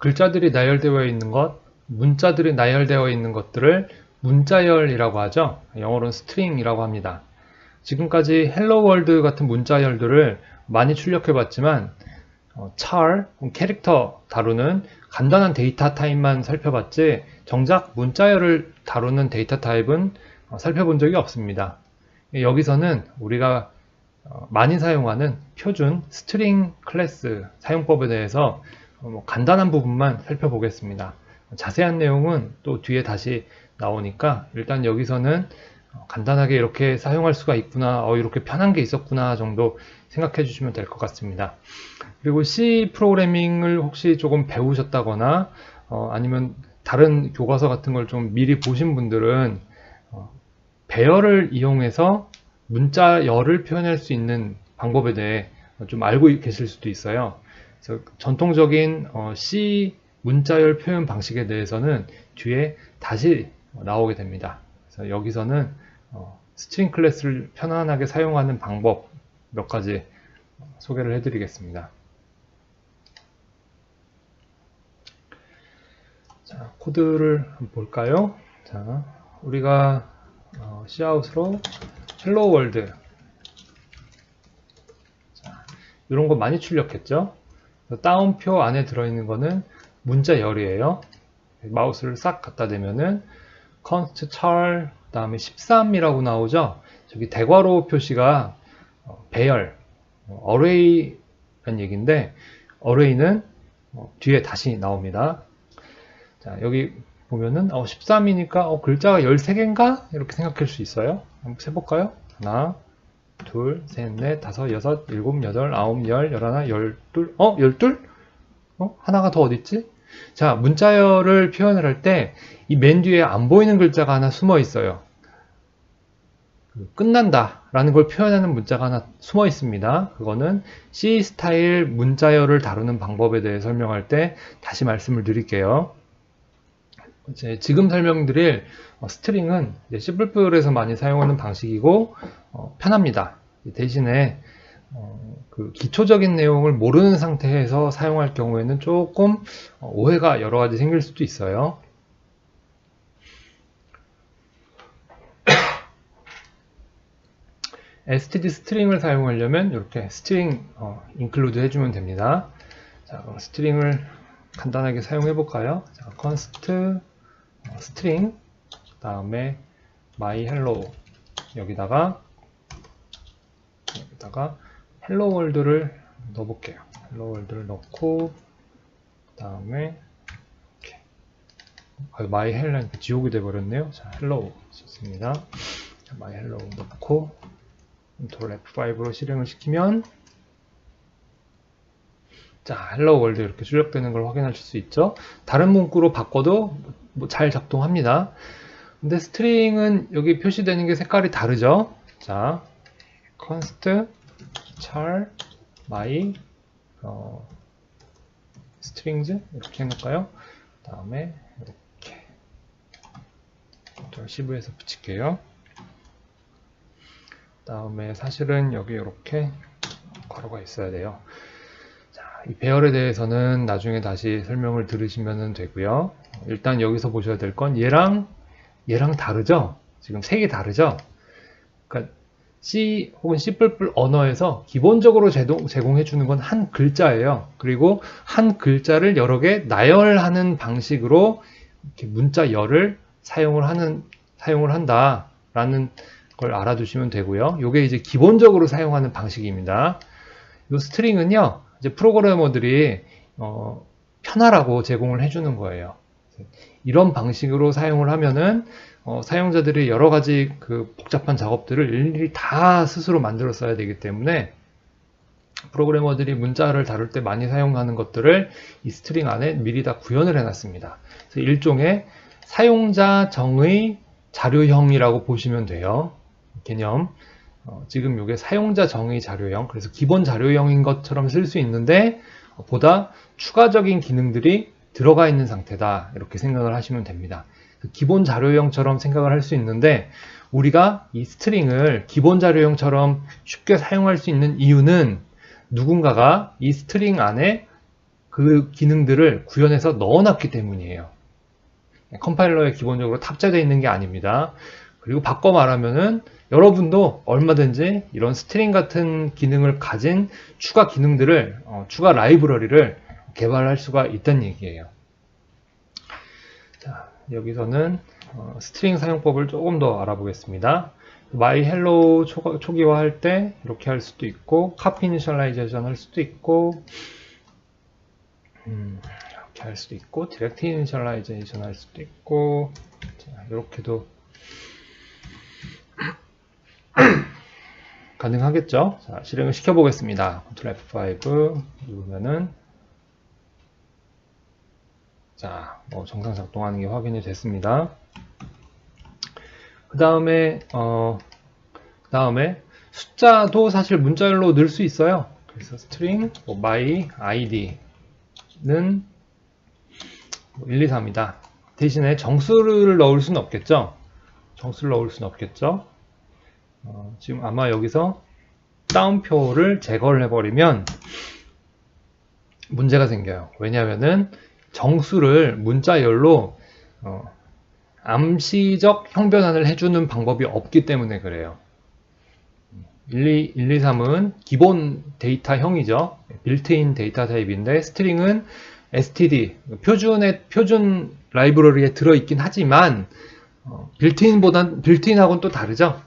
글자들이 나열되어 있는 것, 문자들이 나열되어 있는 것들을 문자열이라고 하죠. 영어로는 스트링이라고 합니다. 지금까지 헬로 월드 같은 문자열들을 많이 출력해 봤지만 어, char, 캐릭터 다루는 간단한 데이터 타입만 살펴봤지 정작 문자열을 다루는 데이터 타입은 어, 살펴본 적이 없습니다. 여기서는 우리가 어, 많이 사용하는 표준 스트링 클래스 사용법에 대해서 어, 뭐 간단한 부분만 살펴보겠습니다. 자세한 내용은 또 뒤에 다시 나오니까 일단 여기서는 어, 간단하게 이렇게 사용할 수가 있구나, 어, 이렇게 편한 게 있었구나 정도 생각해 주시면 될 것 같습니다. 그리고 C 프로그래밍을 혹시 조금 배우셨다거나 어, 아니면 다른 교과서 같은 걸 좀 미리 보신 분들은 어, 배열을 이용해서 문자열을 표현할 수 있는 방법에 대해 좀 알고 계실 수도 있어요. 전통적인 어, C 문자열 표현 방식에 대해서는 뒤에 다시 나오게 됩니다. 그래서 여기서는 어, 스트링 클래스를 편안하게 사용하는 방법 몇 가지 소개를 해드리겠습니다. 자, 코드를 볼까요? 자, 우리가 어, Cout으로 헬로 월드 자, 이런 거 많이 출력했죠? 다운표 안에 들어있는 거는 문자열이에요. 마우스를 싹 갖다 대면은 const char 다음에 13이라고 나오죠. 저기 대괄호 표시가 어, 배열, 어, array란 얘기인데 array는 어, 뒤에 다시 나옵니다. 자, 여기 보면은 어, 13이니까 어, 글자가 13개인가? 이렇게 생각할 수 있어요. 한번 세볼까요? 하나, 둘, 셋, 넷, 다섯, 여섯, 일곱, 여덟, 아홉, 열, 열하나, 열둘, 어? 열둘? 어? 하나가 더 어딨지? 자, 문자열을 표현을 할 때 이 맨 뒤에 안 보이는 글자가 하나 숨어 있어요. 그 끝난다 라는 걸 표현하는 문자가 하나 숨어 있습니다. 그거는 C 스타일 문자열을 다루는 방법에 대해 설명할 때 다시 말씀을 드릴게요. 지금 설명드릴 어, 스트링은 C++에서 많이 사용하는 방식이고 어, 편합니다. 대신에 어, 그 기초적인 내용을 모르는 상태에서 사용할 경우에는 조금 오해가 여러 가지 생길 수도 있어요. std 스트링을 사용하려면 이렇게 스트링 어, 인클루드 해주면 됩니다. 자, 그럼 스트링을 간단하게 사용해 볼까요? 자, const 어, 스트링 다음에 my hello 여기다가 여기다가 hello world를 넣어 볼게요. hello world를 넣고 다음에 이렇게 아, my hello 지옥이 돼 버렸네요. 자, hello 좋습니다. my hello 넣고 컨트롤 F5로 실행을 시키면 자, 헬로 월드 이렇게 출력되는 걸 확인하실 수 있죠. 다른 문구로 바꿔도 뭐 잘 작동합니다. 근데 스트링은 여기 표시되는 게 색깔이 다르죠. 자, const char my 어, strings 이렇게 해놓을까요? 다음에 이렇게 CV에서 붙일게요. 다음에 사실은 여기 이렇게 괄호가 있어야 돼요. 자, 이 배열에 대해서는 나중에 다시 설명을 들으시면 되고요. 일단 여기서 보셔야 될 건 얘랑 얘랑 다르죠? 지금 색이 다르죠? 그러니까 C 혹은 C++ 언어에서 기본적으로 제공, 제공해 주는 건 한 글자예요. 그리고 한 글자를 여러 개 나열하는 방식으로 문자 열을 사용을 하는 사용을 한다라는 걸 알아두시면 되고요. 이게 이제 기본적으로 사용하는 방식입니다. 이 스트링은요, 이제 프로그래머들이 어, 편하라고 제공을 해주는 거예요. 이런 방식으로 사용을 하면은 어, 사용자들이 여러 가지 그 복잡한 작업들을 일일이 다 스스로 만들어 써야 되기 때문에 프로그래머들이 문자를 다룰 때 많이 사용하는 것들을 이 스트링 안에 미리 다 구현을 해놨습니다. 그래서 일종의 사용자 정의 자료형이라고 보시면 돼요. 개념. 어, 지금 이게 사용자 정의 자료형, 그래서 기본 자료형인 것처럼 쓸 수 있는데 어, 보다 추가적인 기능들이 들어가 있는 상태다. 이렇게 생각을 하시면 됩니다. 그 기본 자료형처럼 생각을 할 수 있는데 우리가 이 스트링을 기본 자료형처럼 쉽게 사용할 수 있는 이유는 누군가가 이 스트링 안에 그 기능들을 구현해서 넣어놨기 때문이에요. 컴파일러에 기본적으로 탑재되어 있는 게 아닙니다. 그리고 바꿔 말하면은 여러분도 얼마든지 이런 스트링 같은 기능을 가진 추가 기능들을 어, 추가 라이브러리를 개발할 수가 있다는 얘기예요. 자, 여기서는 어, 스트링 사용법을 조금 더 알아보겠습니다. my hello 초, 기화 할 때 이렇게 할 수도 있고 copy initialization 할 수도 있고 음, 이렇게 할 수도 있고 direct initialization 할 수도 있고 자, 이렇게도 가능하겠죠? 자, 실행을 시켜보겠습니다. Ctrl F5 누르면은 자, 뭐 정상 작동하는 게 확인이 됐습니다. 그 다음에 어, 다음에 숫자도 사실 문자열로 넣을 수 있어요. 그래서 string 뭐 my id는 1, 2, 3이다. 대신에 정수를 넣을 수는 없겠죠. 정수를 넣을 수는 없겠죠. 어, 지금 아마 여기서 다운표를 제거를 해버리면 문제가 생겨요. 왜냐하면은 정수를 문자열로 어, 암시적 형변환을 해주는 방법이 없기 때문에 그래요. 1, 2, 1, 2, 3은 기본 데이터형이죠. 빌트인 데이터 타입인데 스트링은 std, 표준의, 표준 라이브러리에 들어있긴 하지만 어, 빌트인보단, 빌트인하고는 또 다르죠.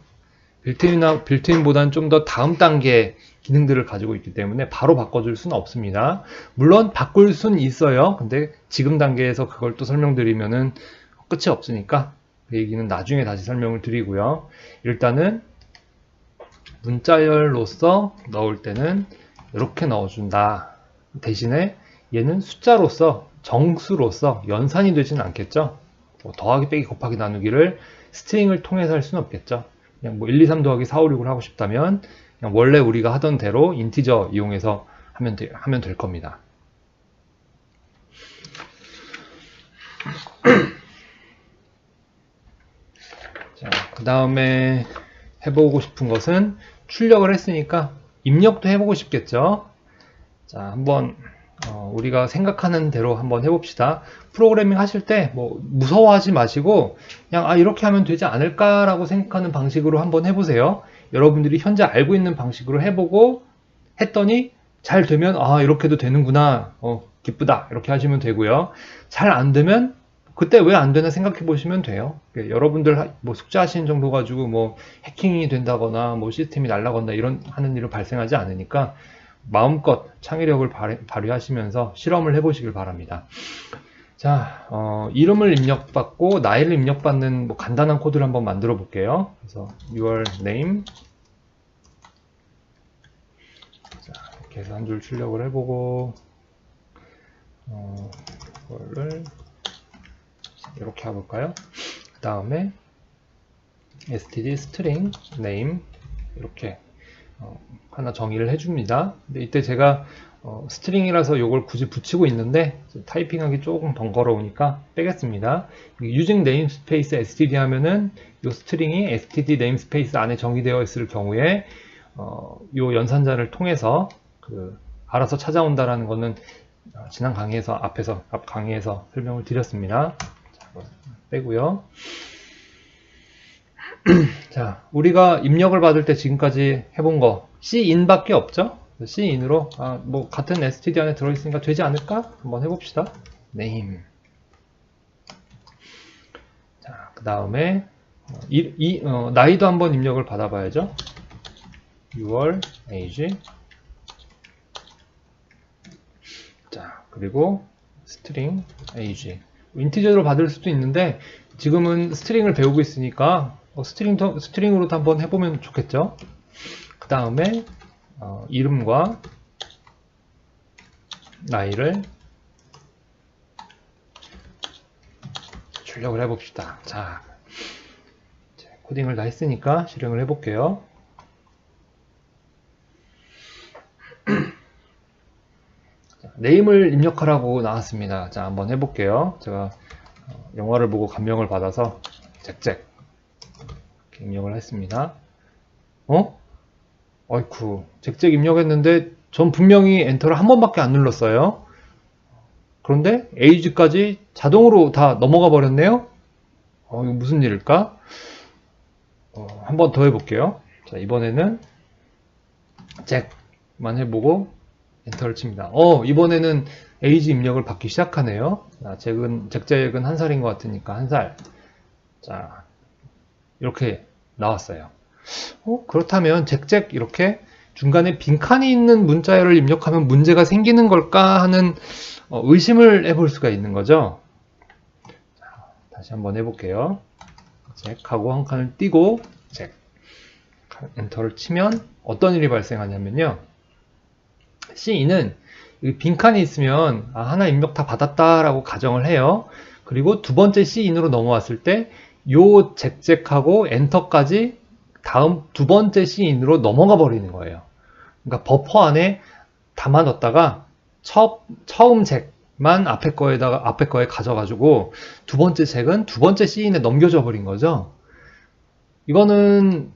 빌트인하, 빌트인보다는 좀 더 다음 단계 기능들을 가지고 있기 때문에 바로 바꿔줄 수는 없습니다. 물론 바꿀 수는 있어요. 근데 지금 단계에서 그걸 또 설명드리면은 끝이 없으니까 그 얘기는 나중에 다시 설명을 드리고요. 일단은 문자열로서 넣을 때는 이렇게 넣어준다. 대신에 얘는 숫자로서 정수로서 연산이 되지는 않겠죠. 뭐 더하기 빼기 곱하기 나누기를 스트링을 통해서 할 수는 없겠죠. 그냥 뭐 1, 2, 3 더하기 4, 5, 6을 하고 싶다면 그냥 원래 우리가 하던 대로 인티저 이용해서 하면, 되, 하면 될 겁니다. 자, 그 다음에 해보고 싶은 것은 출력을 했으니까 입력도 해보고 싶겠죠. 자, 한번 어, 우리가 생각하는 대로 한번 해봅시다. 프로그래밍 하실 때 뭐 무서워하지 마시고 그냥 아 이렇게 하면 되지 않을까라고 생각하는 방식으로 한번 해보세요. 여러분들이 현재 알고 있는 방식으로 해보고 했더니 잘 되면 아 이렇게도 되는구나 어 기쁘다 이렇게 하시면 되고요. 잘 안 되면 그때 왜 안 되나 생각해 보시면 돼요. 여러분들 뭐 숙제하시는 정도 가지고 뭐 해킹이 된다거나 뭐 시스템이 날라간다 이런 하는 일은 발생하지 않으니까 마음껏 창의력을 발휘, 하시면서 실험을 해보시길 바랍니다. 자, 어, 이름을 입력받고 나이를 입력받는 뭐 간단한 코드를 한번 만들어 볼게요. 그래서 your name 자, 이렇게 해서 한 줄 출력을 해보고 어, 이거를 이렇게 해볼까요? 그 다음에 std string name 이렇게 어, 하나 정의를 해줍니다. 근데 이때 제가 어, 스트링이라서 이걸 굳이 붙이고 있는데 타이핑하기 조금 번거로우니까 빼겠습니다. using namespace std 하면은 이 스트링이 std namespace 안에 정의되어 있을 경우에 어, 이 연산자를 통해서 그 알아서 찾아온다라는 것은 지난 강의에서 앞에서 앞 강의에서 설명을 드렸습니다. 자, 빼고요. 자, 우리가 입력을 받을 때 지금까지 해본 거 C인밖에 없죠? C인으로 아, 뭐 같은 std 안에 들어있으니까 되지 않을까? 한번 해봅시다. name. 자, 그 다음에 어, 이, 이 어, 나이도 한번 입력을 받아봐야죠. 6월 age. 자, 그리고 string age. 인티저로 받을 수도 있는데 지금은 스트링을 배우고 있으니까 어, 스트링, 스트링으로도 한번 해보면 좋겠죠. 그 다음에 어, 이름과 나이를 출력을 해봅시다. 자, 코딩을 다 했으니까 실행을 해볼게요. 네임을 입력하라고 나왔습니다. 자, 한번 해볼게요. 제가 어, 영화를 보고 감명을 받아서 잭잭 입력을 했습니다. 어? 어이쿠, 잭잭 입력했는데 전 분명히 엔터를 한 번밖에 안 눌렀어요. 그런데 age까지 자동으로 다 넘어가 버렸네요. 어, 이거 무슨 일일까? 어, 한 번 더 해볼게요. 자, 이번에는 잭만 해보고 엔터를 칩니다. 어, 이번에는 에이지 입력을 받기 시작하네요. 자, 잭은, 잭잭은 한 살인 것 같으니까 한 살. 자, 이렇게 나왔어요. 어, 그렇다면 잭잭 이렇게 중간에 빈칸이 있는 문자열을 입력하면 문제가 생기는 걸까 하는 어, 의심을 해볼 수가 있는 거죠. 자, 다시 한번 해볼게요. 잭하고 한 칸을 띄고 잭 엔터를 치면 어떤 일이 발생하냐면요. C는 빈칸이 있으면 아, 하나 입력 다 받았다라고 가정을 해요. 그리고 두 번째 C인으로 넘어왔을 때 요 잭잭하고 엔터까지 다음 두 번째 C인으로 넘어가 버리는 거예요. 그러니까 버퍼 안에 담아뒀다가 처, 처음 잭만 앞에 거에다가 앞에 거에 가져가지고 두 번째 잭은 두 번째 C인에 넘겨져 버린 거죠. 이거는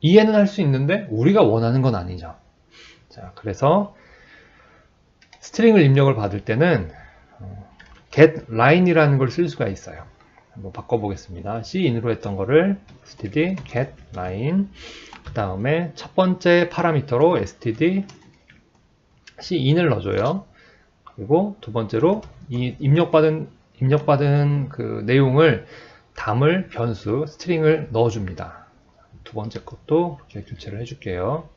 이해는 할 수 있는데 우리가 원하는 건 아니죠. 자, 그래서 스트링을 입력을 받을 때는 어, get line이라는 걸 쓸 수가 있어요. 한번 바꿔보겠습니다. C인으로 했던 거를 std get line 그 다음에 첫 번째 파라미터로 std C인을 넣어줘요. 그리고 두 번째로 이 입력받은 입력받은 그 내용을 담을 변수 스트링을 넣어줍니다. 두 번째 것도 이렇게 교체를 해줄게요.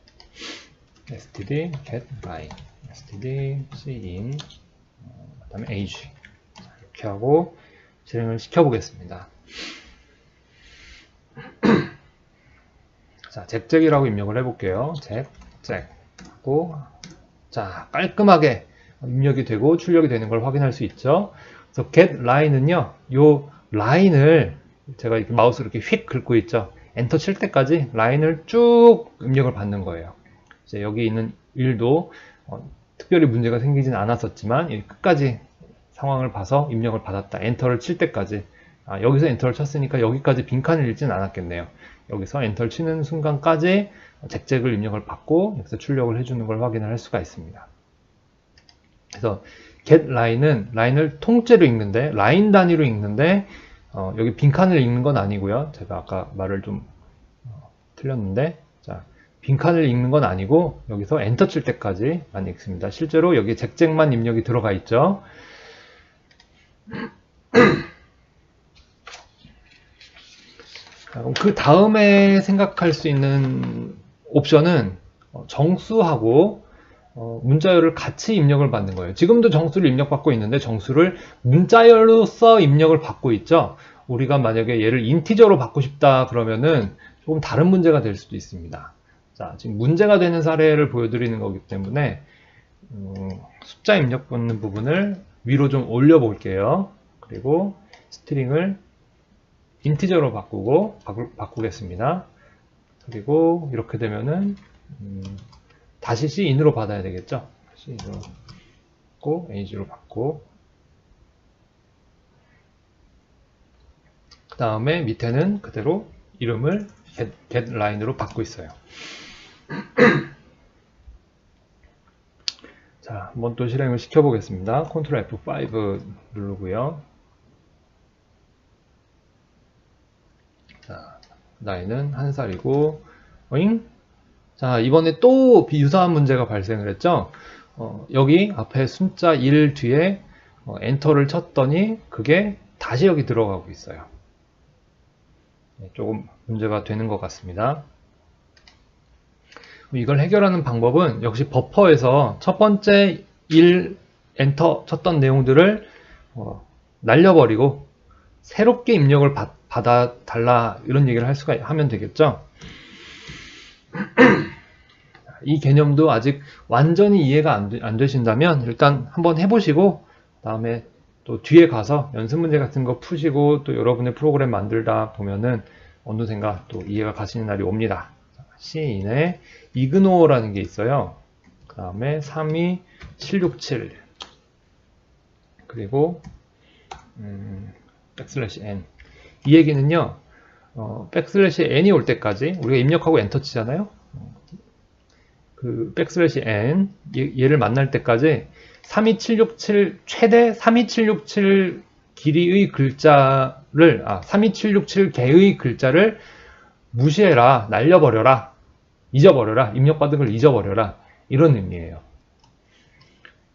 std get line std cin 그 다음에 age 이렇게 하고 실행을 시켜보겠습니다. 자, 잭잭이라고 입력을 해볼게요. 잭, 잭 하고 자, 깔끔하게 입력이 되고 출력이 되는 걸 확인할 수 있죠. 그래서 get line은요, 요 라인을 제가 이렇게 마우스로 이렇게 휙 긁고 있죠. 엔터 칠 때까지 라인을 쭉 입력을 받는 거예요. 이제 여기 있는 일도 어, 특별히 문제가 생기진 않았었지만 끝까지 상황을 봐서 입력을 받았다. 엔터를 칠 때까지 아, 여기서 엔터를 쳤으니까 여기까지 빈칸을 읽지는 않았겠네요. 여기서 엔터를 치는 순간까지 잭잭을 입력을 받고 여기서 출력을 해주는 걸 확인을 할 수가 있습니다. 그래서 get line은 라인을 통째로 읽는데 라인 단위로 읽는데 어, 여기 빈칸을 읽는 건 아니고요. 제가 아까 말을 좀 어, 틀렸는데 자 빈칸을 읽는 건 아니고 여기서 엔터 칠 때까지만 읽습니다. 실제로 여기 잭잭만 입력이 들어가 있죠. 그 다음에 생각할 수 있는 옵션은 어, 정수하고 어, 문자열을 같이 입력을 받는 거예요. 지금도 정수를 입력받고 있는데 정수를 문자열로서 입력을 받고 있죠. 우리가 만약에 얘를 인티저로 받고 싶다 그러면은 조금 다른 문제가 될 수도 있습니다. 자, 지금 문제가 되는 사례를 보여드리는 거기 때문에 음, 숫자 입력 받는 부분을 위로 좀 올려 볼게요. 그리고 스트링을 인티저로 바꾸고 바꾸, 겠습니다 그리고 이렇게 되면은 음, 다시 C인으로 받아야 되겠죠. C인으로 받고 Age로 받고 그 다음에 밑에는 그대로 이름을 get, get line으로 받고 있어요. 자, 한번 또 실행을 시켜보겠습니다. Ctrl F5 누르고요. 자, 나이는 한 살이고, 어잉? 자, 이번에 또 유사한 문제가 발생을 했죠. 어, 여기 앞에 숫자 1 뒤에 어, 엔터를 쳤더니 그게 다시 여기 들어가고 있어요. 네, 조금 문제가 되는 것 같습니다. 이걸 해결하는 방법은 역시 버퍼에서 첫 번째 1 엔터 쳤던 내용들을 어, 날려버리고 새롭게 입력을 받, 받아 달라 이런 얘기를 할 수가 하면 되겠죠. 이 개념도 아직 완전히 이해가 안, 되, 안 되신다면 일단 한번 해보시고 다음에 또 뒤에 가서 연습 문제 같은 거 푸시고 또 여러분의 프로그램 만들다 보면은 어느샌가 또 이해가 가시는 날이 옵니다. C인에 이그노라는 게 있어요. 그 다음에 32767 그리고 음, 백슬래시 n 이 얘기는요, 어, 백슬래시 n이 올 때까지 우리가 입력하고 엔터 치잖아요. 그 백슬래시 n 얘, 를 만날 때까지 32767 최대 32767 길이의 글자를 아 32767 개의 글자를 무시해라 날려버려라 잊어버려라 입력받은 걸 잊어버려라 이런 의미예요.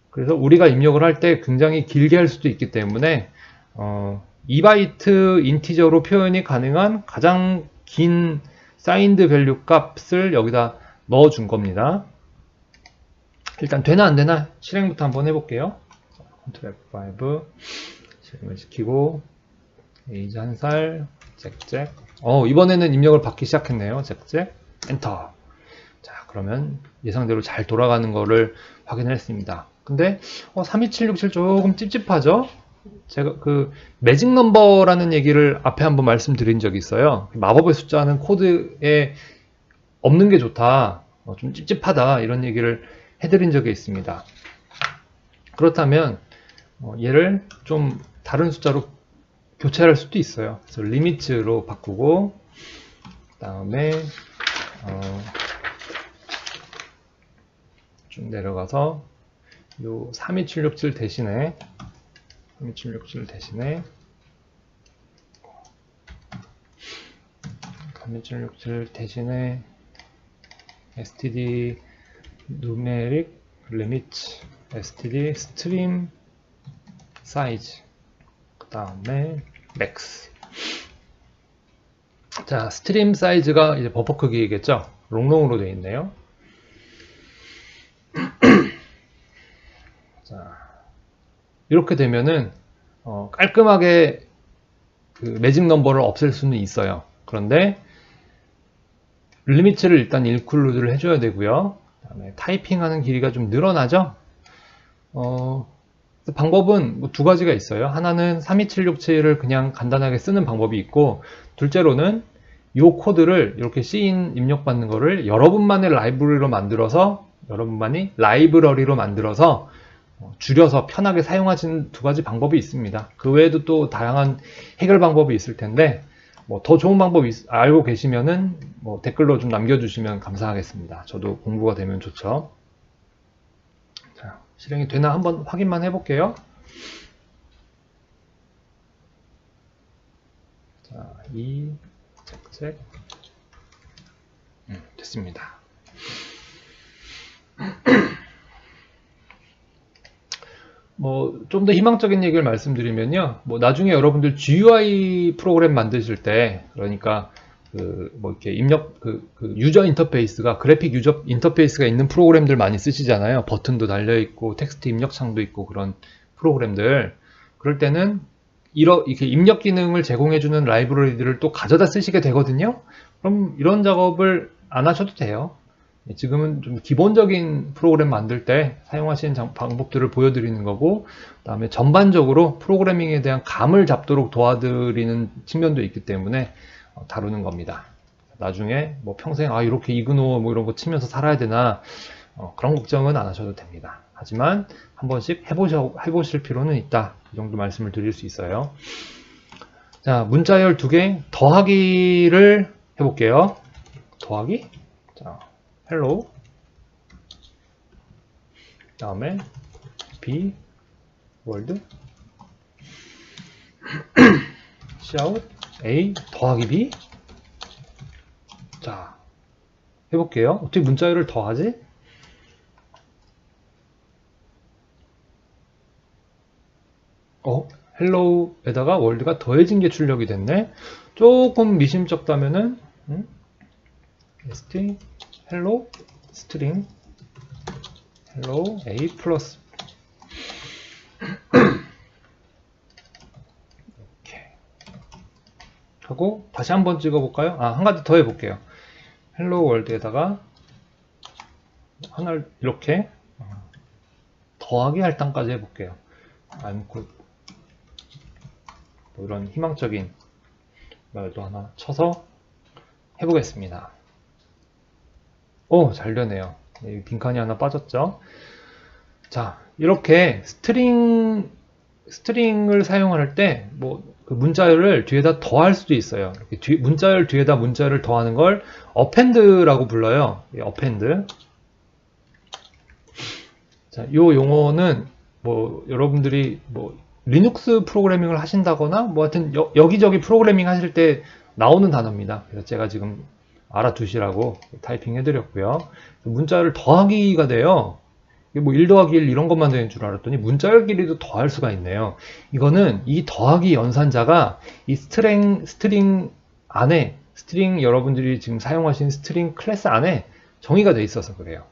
그래서 우리가 입력을 할 때 굉장히 길게 할 수도 있기 때문에 어, 2바이트 인티저로 표현이 가능한 가장 긴 사인드 밸류 값을 여기다 넣어 준 겁니다. 일단 되나 안 되나 실행부터 한번 해볼게요. 컨트롤 F5 실행을 시키고 에이지 한살 잭잭 어 이번에는 입력을 받기 시작했네요. 잭잭 엔터 자 그러면 예상대로 잘 돌아가는 거를 확인했습니다. 근데 어, 32767 조금 찝찝하죠? 제가 그 매직 넘버라는 얘기를 앞에 한번 말씀드린 적이 있어요. 마법의 숫자는 코드에 없는 게 좋다. 어, 좀 찝찝하다. 이런 얘기를 해드린 적이 있습니다. 그렇다면 어, 얘를 좀 다른 숫자로 교체할 수도 있어요. 그래서 리미츠로 바꾸고 그 다음에 어, 쭉 내려가서 요 32767 대신에 32767 대신에 32767 대신에 std numeric limit std stream size 그 다음에 max. 자 스트림 사이즈가 이제 버퍼 크기겠죠? 롱롱으로 되어 있네요 자 이렇게 되면은 어, 깔끔하게 그 매직 넘버를 없앨 수는 있어요 그런데 리미트를 일단 인클루드를 해줘야 되고요. 그다음에 타이핑하는 길이가 좀 늘어나죠. 어, 방법은 뭐 두 가지가 있어요. 하나는 32767을 그냥 간단하게 쓰는 방법이 있고 둘째로는 이 코드를 이렇게 C인 입력받는 거를 여러분만의 라이브러리로 만들어서 여러분만이 라이브러리로 만들어서 어, 줄여서 편하게 사용하시는 두 가지 방법이 있습니다. 그 외에도 또 다양한 해결 방법이 있을 텐데 뭐 더 좋은 방법 알고 계시면은 뭐 댓글로 좀 남겨주시면 감사하겠습니다. 저도 공부가 되면 좋죠. 자, 실행이 되나 한번 확인만 해볼게요. 자, 이 책책 음, 됐습니다. 뭐 좀 더 희망적인 얘기를 말씀드리면요. 뭐 나중에 여러분들 GUI 프로그램 만드실 때 그러니까 그 뭐 이렇게 입력 그, 그, 유저 인터페이스가 그래픽 유저 인터페이스가 있는 프로그램들 많이 쓰시잖아요. 버튼도 달려 있고 텍스트 입력창도 있고 그런 프로그램들 그럴 때는 이러, 이렇게 입력 기능을 제공해주는 라이브러리들을 또 가져다 쓰시게 되거든요. 그럼 이런 작업을 안 하셔도 돼요. 예, 지금은 좀 기본적인 프로그램 만들 때 사용하시는 방법들을 보여드리는 거고 그 다음에 전반적으로 프로그래밍에 대한 감을 잡도록 도와드리는 측면도 있기 때문에 어, 다루는 겁니다. 나중에 뭐 평생 아 이렇게 이그노 뭐 이런 거 치면서 살아야 되나 어, 그런 걱정은 안 하셔도 됩니다. 하지만 한 번씩 해보셔, 해보실 필요는 있다. 이 정도 말씀을 드릴 수 있어요. 자 문자열 두 개 더하기를 해볼게요. 더하기 자 hello 다음에 b 월드. Shout a 더하기 b. 자 해볼게요. 어떻게 문자열을 더하지? 어 헬로우에다가 월드가 더해진 게 출력이 됐네. 조금 미심쩍다면은 음? st hello string hello a 플러스 이렇게 하고 다시 한번 찍어볼까요? 아, 한 가지 더 해볼게요. 헬로 월드에다가 하나를 이렇게 더하기 할당까지 해볼게요. I'm good. 뭐 이런 희망적인 말도 하나 쳐서 해보겠습니다. 오, 잘 되네요. 빈칸이 하나 빠졌죠. 자, 이렇게 스트링, 스트링을 사용할 때, 뭐, 그 문자열을 뒤에다 더할 수도 있어요. 뒤, 문자열 뒤에다 문자열을 더하는 걸 어펜드라고 불러요. 어펜드. 자, 요 용어는 뭐 여러분들이 뭐 리눅스 프로그래밍을 하신다거나 뭐 하여튼 여, 여기저기 프로그래밍 하실 때 나오는 단어입니다. 그래서 제가 지금 알아두시라고 타이핑 해드렸고요. 문자를 더하기가 돼요. 뭐 1 더하기 1 이런 것만 되는 줄 알았더니 문자열끼리도 더할 수가 있네요. 이거는 이 더하기 연산자가 이 스트링, 스트링 안에, 스트링 여러분들이 지금 사용하신 스트링 클래스 안에 정의가 돼 있어서 그래요.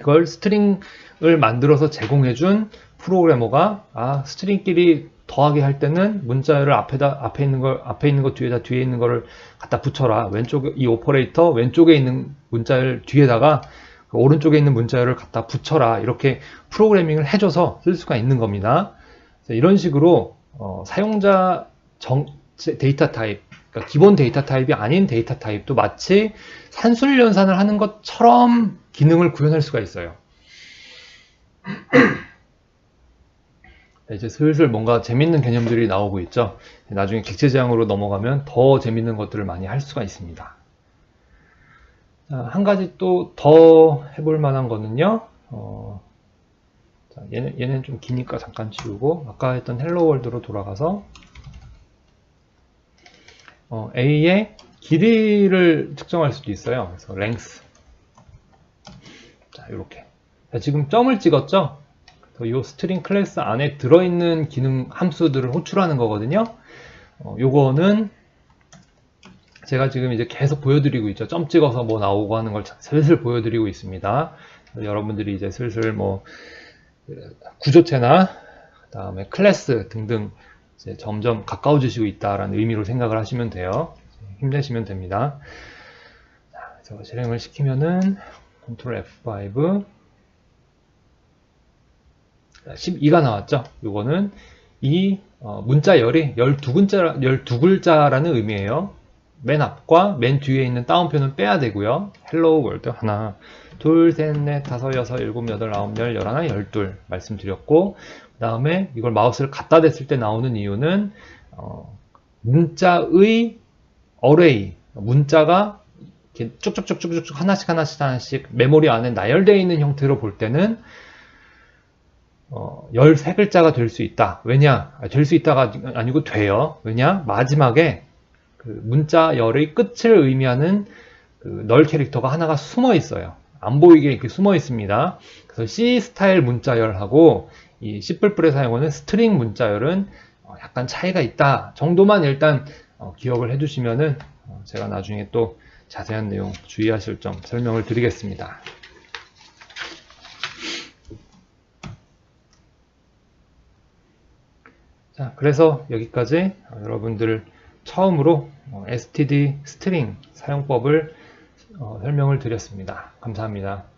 이걸 스트링을 만들어서 제공해준 프로그래머가 아 스트링끼리 더하기 할 때는 문자열을 앞에다 앞에 있는 걸 앞에 있는 거 뒤에다 뒤에 있는 거를 갖다 붙여라 왼쪽 이 오퍼레이터 왼쪽에 있는 문자열 뒤에다가 그 오른쪽에 있는 문자열을 갖다 붙여라 이렇게 프로그래밍을 해줘서 쓸 수가 있는 겁니다. 이런 식으로 어, 사용자 정, 데이터 타입 그러니까 기본 데이터 타입이 아닌 데이터 타입도 마치 산술 연산을 하는 것처럼 기능을 구현할 수가 있어요. 이제 슬슬 뭔가 재밌는 개념들이 나오고 있죠. 나중에 객체 지향으로 넘어가면 더 재밌는 것들을 많이 할 수가 있습니다. 한 가지 또 더 해볼 만한 거는요. 어, 자, 얘는, 얘는 좀 기니까 잠깐 지우고 아까 했던 헬로 월드로 돌아가서 어, A의 길이를 측정할 수도 있어요. 그래서 length 자 이렇게 지금 점을 찍었죠? 이 스트링 클래스 안에 들어있는 기능 함수들을 호출하는 거거든요. 어, 요거는 제가 지금 이제 계속 보여드리고 있죠. 점 찍어서 뭐 나오고 하는 걸 슬슬 보여드리고 있습니다. 여러분들이 이제 슬슬 뭐 구조체나 그 다음에 클래스 등등 점점 가까워지시고 있다라는 의미로 생각을 하시면 돼요. 힘내시면 됩니다. 자, 실행을 시키면은 컨트롤 F5 12가 나왔죠. 이거는 이 어, 문자열이 12글자, 12글자라는 의미예요. 맨 앞과 맨 뒤에 있는 따옴표는 빼야 되고요. 헬로우 월드 하나, 둘, 셋, 넷, 다섯, 여섯, 일곱, 여덟, 아홉, 열, 열하나, 열둘 말씀드렸고 그 다음에 이걸 마우스를 갖다 댔을 때 나오는 이유는 어, 문자의 어레이, 문자가 이렇게 쭉쭉쭉쭉쭉 하나씩 하나씩 하나씩 메모리 안에 나열되어 있는 형태로 볼 때는 어, 13글자가 될 수 있다. 왜냐? 아, 될수 있다가 아니고 돼요. 왜냐? 마지막에 그 문자 열의 끝을 의미하는 그 널 캐릭터가 하나가 숨어 있어요. 안 보이게 이렇게 숨어 있습니다. 그래서 C 스타일 문자열하고 이 C++에 사용하는 스트링 문자열은 어, 약간 차이가 있다 정도만 일단 어, 기억을 해두시면은 어, 제가 나중에 또 자세한 내용 주의하실 점 설명을 드리겠습니다. 자, 그래서 여기까지 여러분들 처음으로 std 스트링 사용법을 설명을 드렸습니다. 감사합니다.